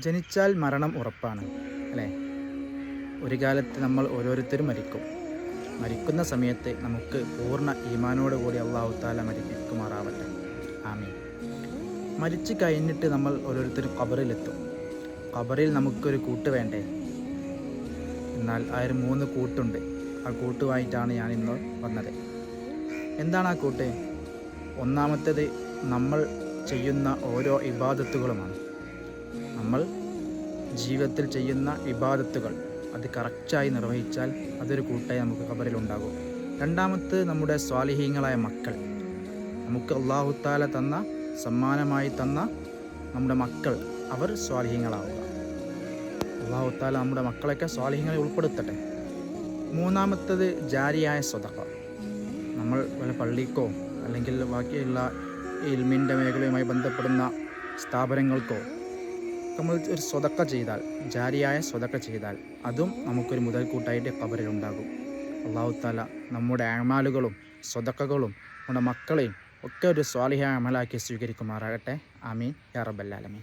ജനിച്ചാൽ മരണം ഉറപ്പാണ് അല്ലേ? ഒരു കാലത്ത് നമ്മൾ ഓരോരുത്തരും മരിക്കും. മരിക്കുന്ന സമയത്ത് നമുക്ക് പൂർണ ഈമാനോട് കൂടി അള്ളാഹു താല മരിപ്പിക്കുമാറാവട്ടെ ആമീൻ. മരിച്ചു കഴിഞ്ഞിട്ട് നമ്മൾ ഓരോരുത്തരും കബറിലെത്തും കബറിൽ നമുക്കൊരു കൂട്ട് വേണ്ടേ? എന്നാൽ ആ ഒരു മൂന്ന് കൂട്ടുണ്ട്. ആ കൂട്ടുമായിട്ടാണ് ഞാൻ ഇന്ന് വന്നത്. എന്താണ് ആ കൂട്ട്? ഒന്നാമത്തേത് നമ്മൾ ചെയ്യുന്ന ഓരോ ഇബാദത്തുകളുമാണ്. നമ്മൾ ജീവിതത്തിൽ ചെയ്യുന്ന ഇബാദത്തുകൾ അത് കറക്റ്റായി നിർവഹിച്ചാൽ അതൊരു കൂട്ടായി നമുക്ക് ഖബറിൽ ഉണ്ടാകും രണ്ടാമത് നമ്മുടെ സ്വാലിഹീങ്ങളായ മക്കൾ. നമുക്ക് അള്ളാഹുത്താല തന്ന സമ്മാനമായി തന്ന നമ്മുടെ മക്കൾ അവർ സ്വാലിഹീങ്ങളാവുക. അള്ളാഹുത്താല നമ്മുടെ മക്കളൊക്കെ സ്വാലിഹീങ്ങളെ ഉൾപ്പെടുത്തട്ടെ. മൂന്നാമത്തത് ജാരിയായ സ്വതക്ക നമ്മൾ വല്ല പള്ളിക്കോ അല്ലെങ്കിൽ ബാക്കിയുള്ള ഇൽമിന്റെ മേഖലയുമായി ബന്ധപ്പെടുന്ന സ്ഥാപനങ്ങൾക്കോ നമ്മൾ ഒരു സ്വതക്ക ചെയ്താൽ ജാരിയായ സ്വതക്ക ചെയ്താൽ അതും നമുക്കൊരു മുതൽക്കൂട്ടായിട്ട് കബറിലുണ്ടാകും. അള്ളാഹുത്താല നമ്മുടെ അഴമാലുകളും സ്വതക്കകളും നമ്മുടെ മക്കളെയും ഒക്കെ ഒരു സ്വാലിഹ അമലാക്കി സ്വീകരിക്കുമാറാകട്ടെ. ആമീൻ. യാ റബ്ബല്ലാലമീൻ